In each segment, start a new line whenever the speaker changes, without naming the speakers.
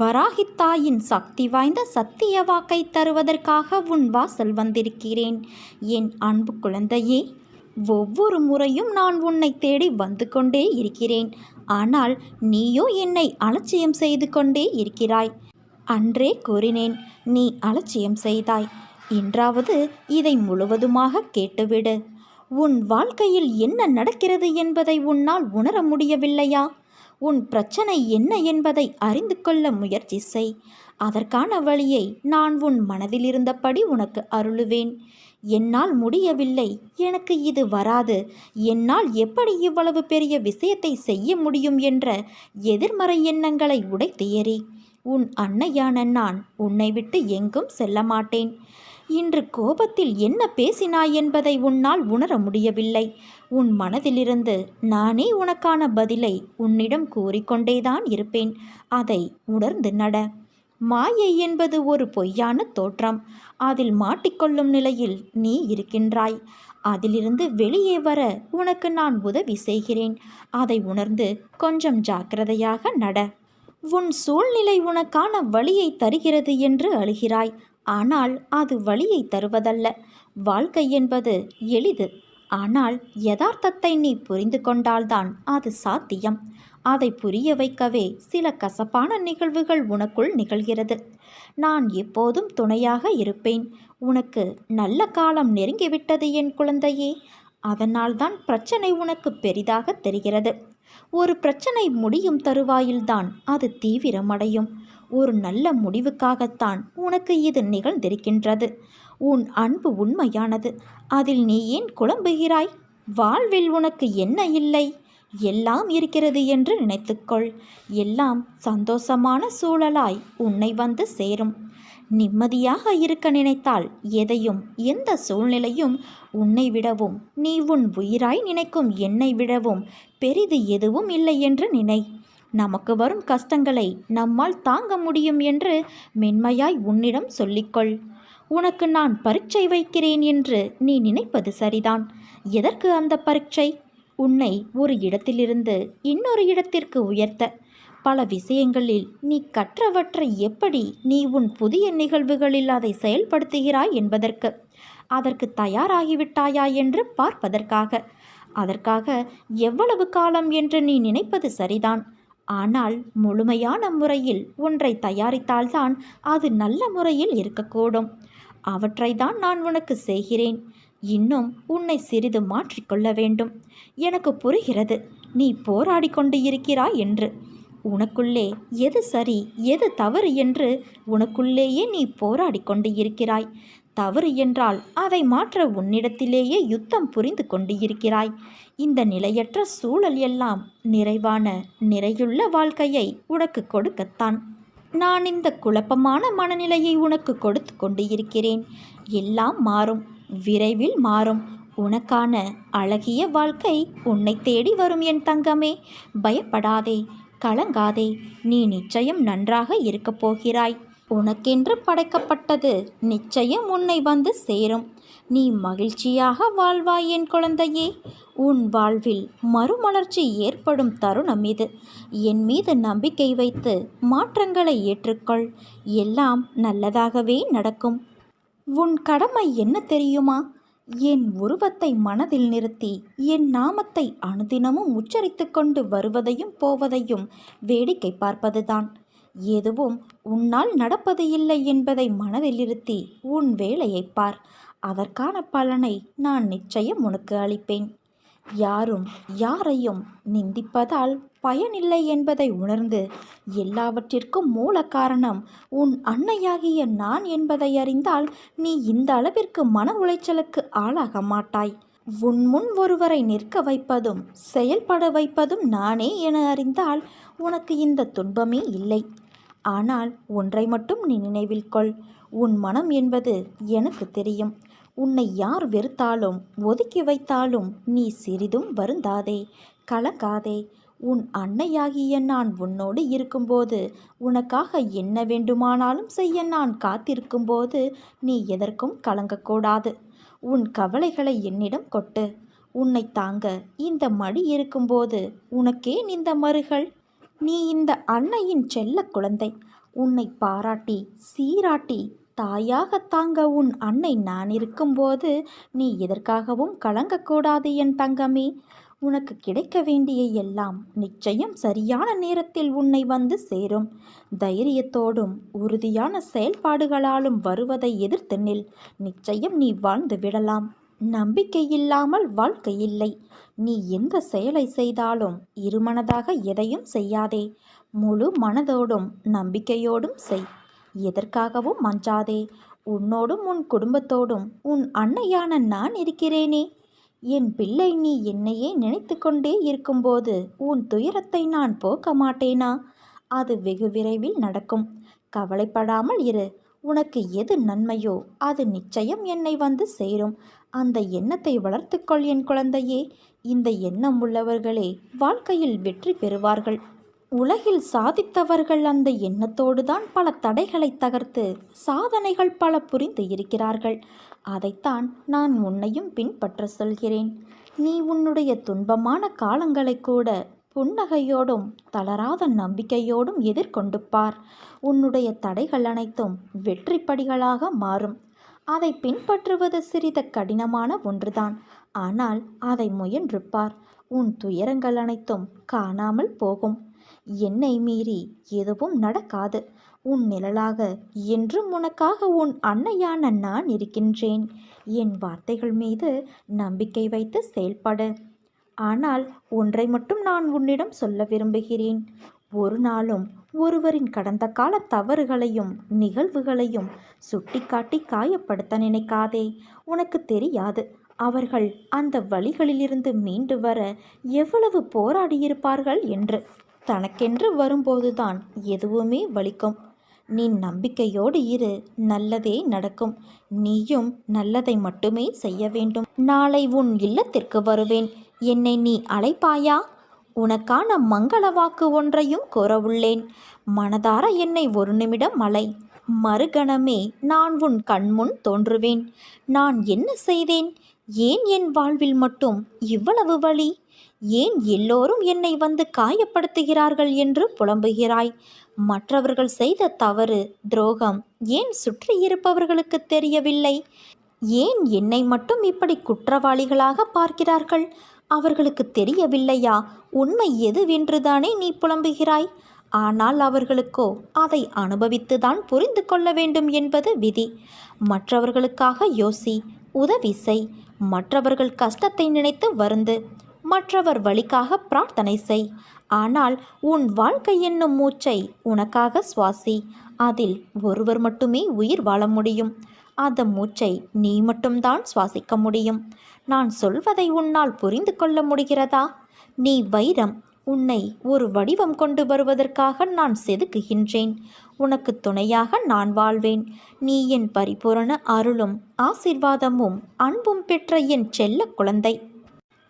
வராகித்தாயின் சக்தி வாய்ந்த சத்திய வாக்கை தருவதற்காக உன் வாசல் வந்திருக்கிறேன். என் அன்பு குழந்தையே ஒவ்வொரு முறையும் நான் உன்னை தேடி வந்து கொண்டே இருக்கிறேன். ஆனால் நீயோ என்னை அலட்சியம் செய்து கொண்டே இருக்கிறாய். அன்றே கூறினேன் நீ அலட்சியம் செய்தாய். இன்றாவது இதை முழுவதுமாக கேட்டுவிடு. உன் வாழ்க்கையில் என்ன நடக்கிறது என்பதை உன்னால் உணர முடியவில்லையா? உன் பிரச்சனை என்ன என்பதை அறிந்து கொள்ள முயற்சி செய். அதற்கான வழியை நான் உன் மனதில் இருந்தபடி உனக்கு அருளுவேன். என்னால் முடியவில்லை. எனக்கு இது வராது. என்னால் எப்படி இவ்வளவு பெரிய விஷயத்தை செய்ய முடியும் என்ற எதிர்மறை எண்ணங்களை உடைத்தேறி உன் அன்னையான நான் உன்னை விட்டு எங்கும் செல்ல மாட்டேன். இன்று கோபத்தில் என்ன பேசினாய் என்பதை உன்னால் உணர முடியவில்லை. உன் மனதிலிருந்து நானே உனக்கான பதிலை உன்னிடம் கூறிக்கொண்டேதான் இருப்பேன். அதை உணர்ந்து நட. மாயை என்பது ஒரு பொய்யான தோற்றம். அதில் மாட்டிக்கொள்ளும் நிலையில் நீ இருக்கின்றாய். அதிலிருந்து வெளியே வர உனக்கு நான் உதவி செய்கிறேன். அதை உணர்ந்து கொஞ்சம் ஜாக்கிரதையாக நட. உன் சூழ்நிலை உனக்கான வழியை தருகிறது என்று அழுகிறாய். ஆனால் அது வழியை தருவதல்ல. வாழ்க்கை என்பது எளிது. ஆனால் யதார்த்தத்தை நீ புரிந்து கொண்டால்தான் அது சாத்தியம். அதை புரிய வைக்கவே சில கசப்பான நிகழ்வுகள் உனக்குள் நிகழ்கிறது. நான் எப்போதும் துணையாக இருப்பேன். உனக்கு நல்ல காலம் நெருங்கிவிட்டது என் குழந்தையே. அதனால்தான் பிரச்சனை உனக்கு பெரிதாக தெரிகிறது. ஒரு பிரச்சனை முடியும் தருவாயில்தான் அது தீவிரமடையும். ஒரு நல்ல முடிவுக்காகத்தான் உனக்கு இது நிகழ்ந்திருக்கின்றது. உன் அன்பு உண்மையானது. அதில் நீ ஏன் குழம்புகிறாய்? வாழ்வில் உனக்கு என்ன இல்லை? எல்லாம் இருக்கிறது என்று நினைத்துக்கொள். எல்லாம் சந்தோஷமான சூழலாய் உன்னை வந்து சேரும். நிம்மதியாக இருக்க நினைத்தால் எதையும் எந்த சூழ்நிலையும் உன்னை விடவும் நீ உன் உயிராய் நினைக்கும் என்னை விடவும் பெரிது எதுவும் இல்லை என்று நினை. நமக்கு வரும் கஷ்டங்களை நம்மால் தாங்க முடியும் என்று மென்மையாய் உன்னிடம் சொல்லிக்கொள். உனக்கு நான் பரீட்சை வைக்கிறேன் என்று நீ நினைப்பது சரிதான். எதற்கு அந்த பரீட்சை? உன்னை ஒரு இடத்திலிருந்து இன்னொரு இடத்திற்கு உயர்த்த. பல விஷயங்களில் நீ கற்றவற்றை எப்படி நீ உன் புதிய நிகழ்வுகளில் அதை செயல்படுத்துகிறாய் என்பதற்கு. அதற்கு தயாராகிவிட்டாயா என்று பார்ப்பதற்காக. அதற்காக எவ்வளவு காலம் என்று நீ நினைப்பது சரிதான். ஆனால் முழுமையான முறையில் ஒன்றை தயாரித்தால்தான் அது நல்ல முறையில் இருக்கக்கூடும். அவற்றை தான் நான் உனக்கு செய்கிறேன். இன்னும் உன்னை சிறிது மாற்றிக்கொள்ள வேண்டும். எனக்கு புரிகிறது நீ போராடி கொண்டு இருக்கிறாய் என்று. உனக்குள்ளே எது சரி எது தவறு என்று உனக்குள்ளேயே நீ போராடி கொண்டு இருக்கிறாய் தவறு என்றால் அதை மாற்ற உன்னிடத்திலேயே யுத்தம் புரிந்து கொண்டு இருக்கிறாய் இந்த நிலையற்ற சூழல் எல்லாம் நிறைவான நிறையுள்ள வாழ்க்கையை உனக்கு கொடுக்கத்தான். நான் இந்த குழப்பமான மனநிலையை உனக்கு கொடுத்து கொண்டு இருக்கிறேன் எல்லாம் மாறும் விரைவில் மாறும். உனக்கான அழகிய வாழ்க்கை உன்னை தேடி வரும் என் தங்கமே. பயப்படாதே கலங்காதே. நீ நிச்சயம் நன்றாக இருக்கப் போகிறாய். உனக்கென்று படைக்கப்பட்டது. நிச்சயம் உன்னை வந்து சேரும். நீ மகிழ்ச்சியாக வாழ்வாய் என் குழந்தையே. உன் வாழ்வில் மறுமலர்ச்சி ஏற்படும் தருணம் இது. என் மீது நம்பிக்கை வைத்து மாற்றங்களை ஏற்றுக்கொள். எல்லாம் நல்லதாகவே நடக்கும். உன் கடமை என்ன தெரியுமா? என் உருவத்தை மனதில் நிறுத்தி என் நாமத்தை அனுதினமும் உச்சரித்து கொண்டு வருவதையும் போவதையும் வேடிக்கை பார்ப்பதுதான். எதுவும் உன்னால் நடப்பது இல்லை என்பதை மனதில் இருத்தி உன் வேலையை பார். அதற்கான பலனை நான் நிச்சயம் உனக்கு அளிப்பேன். யாரும் யாரையும் நிந்திப்பதால் பயனில்லை என்பதை உணர்ந்து எல்லாவற்றிற்கும் மூல காரணம் உன் அன்னையாகிய நான் என்பதை அறிந்தால் நீ இந்த அளவிற்கு மன உளைச்சலுக்கு ஆளாக மாட்டாய். உன் முன் ஒருவரை நிற்க வைப்பதும் செயல்பட வைப்பதும் நானே என அறிந்தால் உனக்கு இந்த துன்பமே இல்லை. ஆனால் ஒன்றை மட்டும் நீ நினைவில் கொள். உன் மனம் என்பது எனக்கு தெரியும். உன்னை யார் வெறுத்தாலும் ஒதுக்கி வைத்தாலும் நீ சிறிதும் வருந்தாதே கலங்காதே. உன் அன்னையாகிய நான் உன்னோடு இருக்கும்போது உனக்காக என்ன வேண்டுமானாலும் செய்ய நான் காத்திருக்கும்போது நீ எதற்கும் கலங்கக்கூடாது. உன் கவலைகளை என்னிடம் கொட்டு. உன்னை தாங்க இந்த மடி இருக்கும்போது உனக்கேன் இந்த மறுகள்? நீ இந்த அன்னையின் செல்ல குழந்தை. உன்னை பாராட்டி சீராட்டி தாயாக தாங்க உன் அன்னை நான் இருக்கும்போது நீ எதற்காகவும் கலங்கக்கூடாது என் தங்கமே. உனக்கு கிடைக்க வேண்டிய எல்லாம் நிச்சயம் சரியான நேரத்தில் உன்னை வந்து சேரும். தைரியத்தோடும் உறுதியான செயல்பாடுகளாலும் வருவதை எதிர்த்து நில். நிச்சயம் நீ வாழ்ந்து விடலாம். நம்பிக்கை இல்லாமல் வாழ்க்கை இல்லை. நீ எந்த செயலை செய்தாலும் இருமனதாக எதையும் செய்யாதே. முழு மனதோடும் நம்பிக்கையோடும் செய். எதற்காகவும் மஞ்சாதே உன்னோடும் உன் குடும்பத்தோடும் உன் அன்னையான நான் இருக்கிறேனே. என் பிள்ளை நீ என்னையே நினைத்து கொண்டே இருக்கும்போது உன் துயரத்தை நான் போக்க மாட்டேனா? அது வெகு விரைவில் நடக்கும். கவலைப்படாமல் இரு. உனக்கு எது நன்மையோ அது நிச்சயம் என்னை வந்து சேரும். அந்த எண்ணத்தை வளர்த்துக்கொள் என் குழந்தையே. இந்த எண்ணம் உள்ளவர்களே வாழ்க்கையில் வெற்றி பெறுவார்கள். உலகில் சாதித்தவர்கள் அந்த எண்ணத்தோடு தான் பல தடைகளை தகர்த்து சாதனைகள் பல புரிந்து இருக்கிறார்கள். அதைத்தான் நான் உன்னையும் பின்பற்ற சொல்கிறேன். நீ உன்னுடைய துன்பமான காலங்களை கூட புன்னகையோடும் தளராத நம்பிக்கையோடும் எதிர்கொண்டு பார். உன்னுடைய தடைகள் அனைத்தும் வெற்றி படிகளாக மாறும். அதை பின்பற்றுவது சிறித கடினமான ஒன்றுதான். ஆனால் அதை முயன்று பார் உன் துயரங்கள் அனைத்தும் காணாமல் போகும். என்னை மீறி எதுவும் நடக்காது. உன் நிழலாக என்றும் உனக்காக உன் அன்னையான நான் இருக்கின்றேன். என் வார்த்தைகள் மீது நம்பிக்கை வைத்து செயல்படு. ஆனால் ஒன்றை மட்டும் நான் உன்னிடம் சொல்ல விரும்புகிறேன். ஒரு நாளும் ஒருவரின் கடந்த கால தவறுகளையும் நிகழ்வுகளையும் சுட்டிக்காட்டி காயப்படுத்த நினைக்காதே. உனக்கு தெரியாது அவர்கள் அந்த வழிகளிலிருந்து மீண்டு வர எவ்வளவு போராடியிருப்பார்கள் என்று. தனக்கென்று வரும்போதுதான் எதுவுமே வலிக்கும். நீ நம்பிக்கையோடு இரு நல்லதே நடக்கும். நீயும் நல்லதை மட்டுமே செய்ய வேண்டும். நாளை உன் இல்லத்திற்கு வருவேன். என்னை நீ அழைப்பாயா? உனக்கான மங்கள வாக்கு ஒன்றையும் கூறவுள்ளேன். மனதார என்னை ஒரு நிமிடம் அலை. மறுகணமே நான் உன் கண்முன் தோன்றுவேன். நான் என்ன செய்தேன்? ஏன் என் வாழ்வில் மட்டும் இவ்வளவு வழி ஏன் எல்லோரும் என்னை வந்து காயப்படுத்துகிறார்கள் என்று புலம்புகிறாய்? மற்றவர்கள் செய்த தவறு துரோகம் ஏன் சுற்றி இருப்பவர்களுக்கு தெரியவில்லை? ஏன் என்னை மட்டும் இப்படி குற்றவாளிகளாக பார்க்கிறார்கள்? அவர்களுக்கு தெரியவில்லையா? உண்மை எதுவென்றுதானே நீ புலம்புகிறாய்? ஆனால் அவர்களுக்கோ அதை அனுபவித்துதான் புரிந்து கொள்ள வேண்டும் என்பது விதி. மற்றவர்களுக்காக யோசி உதவி செய். மற்றவர்கள் கஷ்டத்தை நினைத்து வருந்து மற்றவர் வழிக்காக பிரார்த்தனை செய். ஆனால் உன் வாழ்க்கை என்னும் மூச்சை உனக்காக சுவாசி அதில் ஒருவர் மட்டுமே உயிர் வாழ முடியும். அந்த மூச்சை நீ மட்டும்தான் சுவாசிக்க முடியும். நான் சொல்வதை உன்னால் புரிந்து கொள்ள முடிகிறதா? நீ வைரம் உன்னை ஒரு வடிவம் கொண்டு வருவதற்காக நான் செதுக்குகின்றேன். உனக்கு துணையாக நான் வாழ்வேன். நீ என் பரிபூரண அருளும் ஆசிர்வாதமும் அன்பும் பெற்ற என் செல்ல குழந்தை.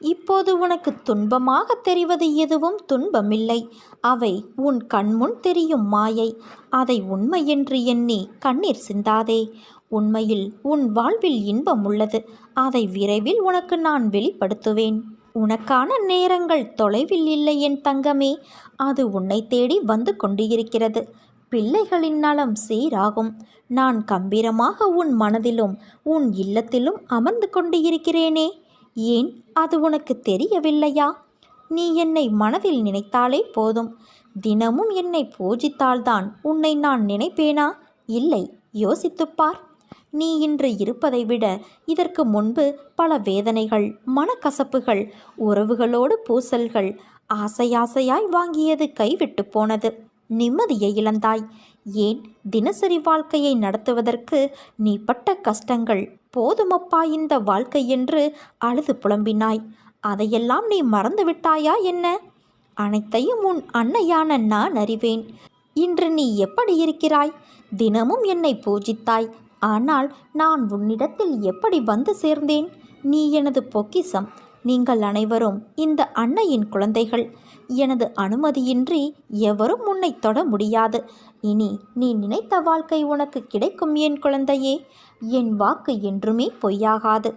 இப்போது உனக்கு துன்பமாக தெரிவது எதுவும் துன்பமில்லை. அவை உன் கண்முன் தெரியும் மாயை. அதை உண்மை என்று எண்ணி கண்ணீர் சிந்தாதே. உண்மையில் உன் வாழ்வில் இன்பம் உள்ளது. அதை விரைவில் உனக்கு நான் வெளிப்படுத்துவேன். உனக்கான நேரங்கள் தொலைவில் இல்லை என் தங்கமே. அது உன்னை தேடி வந்து கொண்டிருக்கிறது. பிள்ளைகளின் நலம் சீராகும். நான் கம்பீரமாக உன் மனதிலும் உன் இல்லத்திலும் அமர்ந்து கொண்டு இருக்கிறேனே ஏன்? அது உனக்கு தெரியவில்லையா? நீ என்னை மனதில் நினைத்தாலே போதும். தினமும் என்னை பூஜித்தால்தான் உன்னை நான் நினைப்பேனா? இல்லை. யோசித்துப் பார். நீ இன்று இருப்பதை விட இதற்கு முன்பு பல வேதனைகள் மனக்கசப்புகள் உறவுகளோடு பூசல்கள் ஆசையாசையாய் வாங்கியது கைவிட்டு போனது. நிம்மதியை இழந்தாய். ஏன் தினசரி வாழ்க்கையை நடத்துவதற்கு நீ பட்ட கஷ்டங்கள் போதுமப்பா இந்த வாழ்க்கை என்று அழுது புலம்பினாய். அதையெல்லாம் நீ மறந்து விட்டாயா என்ன? அனைத்தையும் உன் அன்னையான நான் அறிவேன். இன்று நீ எப்படி இருக்கிறாய்? தினமும் என்னை பூஜித்தாய். ஆனால் நான் உன்னிடத்தில் எப்படி வந்து சேர்ந்தேன்? நீ எனது பொக்கிசம் நீங்கள் அனைவரும் இந்த அன்னையின் குழந்தைகள். எனது அனுமதியின்றி எவரும் உன்னை தொட முடியாது. இனி நீ நினைத்த வாழ்க்கை உனக்கு கிடைக்கும் என் குழந்தையே. என் வாக்கு என்றுமே பொய்யாகாது.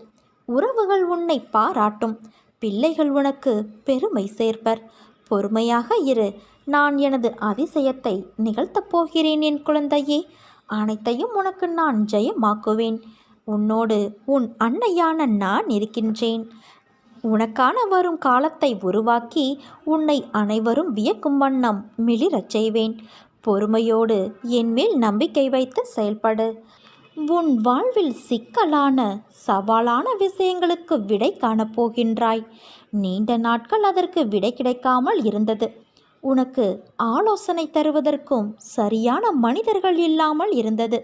உறவுகள் உன்னை பாராட்டும். பிள்ளைகள் உனக்கு பெருமை சேர்ப்பர். பொறுமையாக இரு. நான் எனது அதிசயத்தை நிகழ்த்தப் போகிறேன் என் குழந்தையே. அனைத்தையும் உனக்கு நான் ஜெயமாக்குவேன். உன்னோடு உன் அன்னையான நான் இருக்கின்றேன். உனக்கான வரும் காலத்தை உருவாக்கி உன்னை அனைவரும் வியக்கும் வண்ணம் மிளிரச் செய்வேன். பொறுமையோடு என்மேல் நம்பிக்கை வைத்து செயல்படு. உன் வாழ்வில் சிக்கலான சவாலான விஷயங்களுக்கு விடை காணப்போகின்றாய். நீண்ட நாட்கள் அதற்கு விடை கிடைக்காமல் இருந்தது. உனக்கு ஆலோசனை தருவதற்கும் சரியான மனிதர்கள் இல்லாமல் இருந்தது.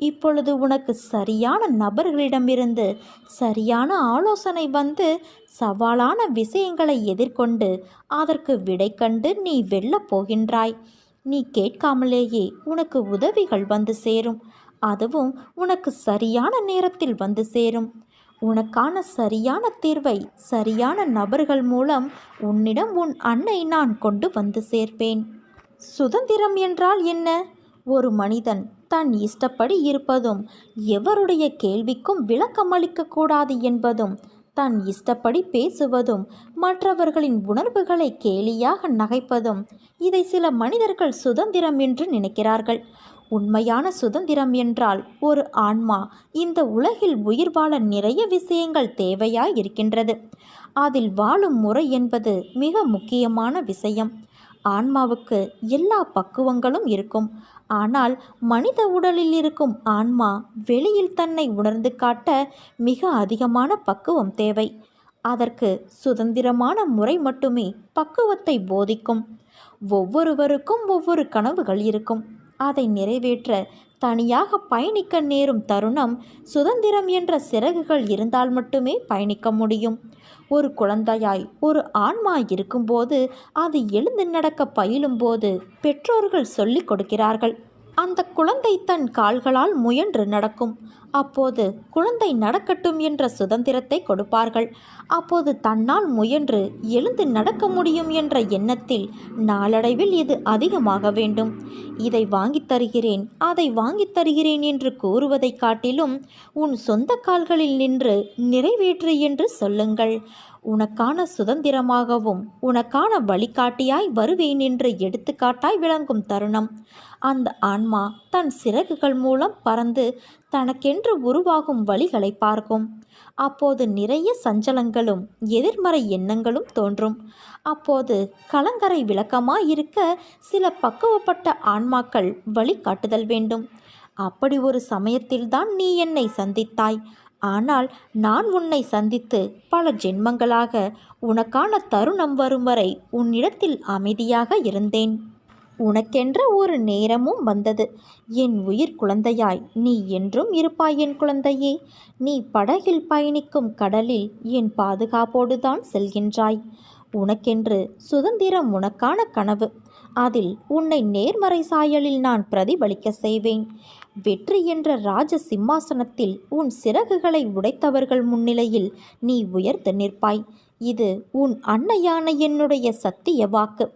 இப்பொழுது உனக்கு சரியான நபர்களிடமிருந்து சரியான ஆலோசனை வந்து சவாலான விஷயங்களை எதிர்கொண்டு அதற்கு விடை கண்டு நீ வெல்லப் போகின்றாய். நீ கேட்காமலேயே உனக்கு உதவிகள் வந்து சேரும். அதுவும் உனக்கு சரியான நேரத்தில் வந்து சேரும். உனக்கான சரியான தீர்வை சரியான நபர்கள் மூலம் உன்னிடம் உன் அன்னை நான் கொண்டு வந்து சேர்ப்பேன். சுதந்திரம் என்றால் என்ன? ஒரு மனிதன் தன் இஷ்டப்படி இருப்பதும் எவருடைய கேள்விக்கும் விளக்கமளிக்கக்கூடாது என்பதும் தன் இஷ்டப்படி பேசுவதும் மற்றவர்களின் உணர்வுகளை கேலியாக நகைப்பதும் இதை சில மனிதர்கள் சுதந்திரம் என்று நினைக்கிறார்கள். உண்மையான சுதந்திரம் என்றால் ஒரு ஆன்மா இந்த உலகில் உயிர் வாழ நிறைய விஷயங்கள் தேவையாய் இருக்கின்றது அதில் வாழும் முறை என்பது மிக முக்கியமான விஷயம். ஆன்மாவுக்கு எல்லா பக்குவங்களும் இருக்கும். ஆனால் மனித உடலில் இருக்கும் ஆன்மா வெளியில் தன்னை உணர்ந்து காட்ட மிக அதிகமான பக்குவம் தேவை. அதற்கு சுதந்திரமான முறை மட்டுமே பக்குவத்தை போதிக்கும். ஒவ்வொருவருக்கும் ஒவ்வொரு கனவுகள் இருக்கும். அதை நிறைவேற்ற தனியாக பயணிக்க நேரும் தருணம் சுதந்திரம் என்ற சிறகுகள் இருந்தால் மட்டுமே பயணிக்க முடியும். ஒரு குழந்தையாய் ஒரு ஆன்மா இருக்கும்போது அது எழுந்து நடக்க பயிலும்போது பெற்றோர்கள் சொல்லிக் கொடுக்கிறார்கள். அந்த குழந்தை தன் கால்களால் முயன்று நடக்கும். அப்போது குழந்தை நடக்கட்டும் என்ற சுதந்திரத்தை கொடுப்பார்கள். அப்போது தன்னால் முயன்று எழுந்து நடக்க முடியும் என்ற எண்ணத்தில் நாளடைவில் இது அதிகமாக வேண்டும். இதை வாங்கித் தருகிறேன் அதை வாங்கித் தருகிறேன் என்று கூறுவதைக் காட்டிலும் உன் சொந்த கால்களில் நின்று நிறைவேற்று என்று சொல்லுங்கள். உனக்கான சுதந்திரமாகவும் உனக்கான வழிகாட்டியாய் வருவேன் என்று எடுத்துக்காட்டாய் விளங்கும் தருணம். அந்த ஆன்மா தன் சிறகுகள் மூலம் பறந்து தனக்கென்று உருவாகும் வழிகளை பார்க்கும். அப்போது நிறைய சஞ்சலங்களும் எதிர்மறை எண்ணங்களும் தோன்றும். அப்போது கலங்கரை விளக்கமாயிருக்க சில பக்குவப்பட்ட ஆன்மாக்கள் வழிகாட்டுதல் வேண்டும். அப்படி ஒரு சமயத்தில்தான் நீ என்னை சந்தித்தாய். ஆனால் நான் உன்னை சந்தித்து பல ஜென்மங்களாக உனக்கான தருணம் வரும் வரை உன்னிடத்தில் அமைதியாக இருந்தேன். உனக்கென்ற ஒரு நேரமும் வந்தது. என் உயிர் குழந்தையாய் நீ என்றும் இருப்பாய் என் குழந்தையே. நீ படகில் பயணிக்கும் கடலில் என் பாதுகாப்போடுதான் செல்கின்றாய். உனக்கென்று சுதந்திரம் உனக்கான கனவு. அதில் உன்னை நேர்மறை சாயலில் நான் பிரதிபலிக்க செய்வேன். வெற்றி என்ற ராஜ சிம்மாசனத்தில் உன் சிறகுகளை உடைத்தவர்கள் முன்னிலையில் நீ உயர்ந்து நிற்பாய். இது உன் அன்னையான என்னுடைய சத்திய வாக்கு.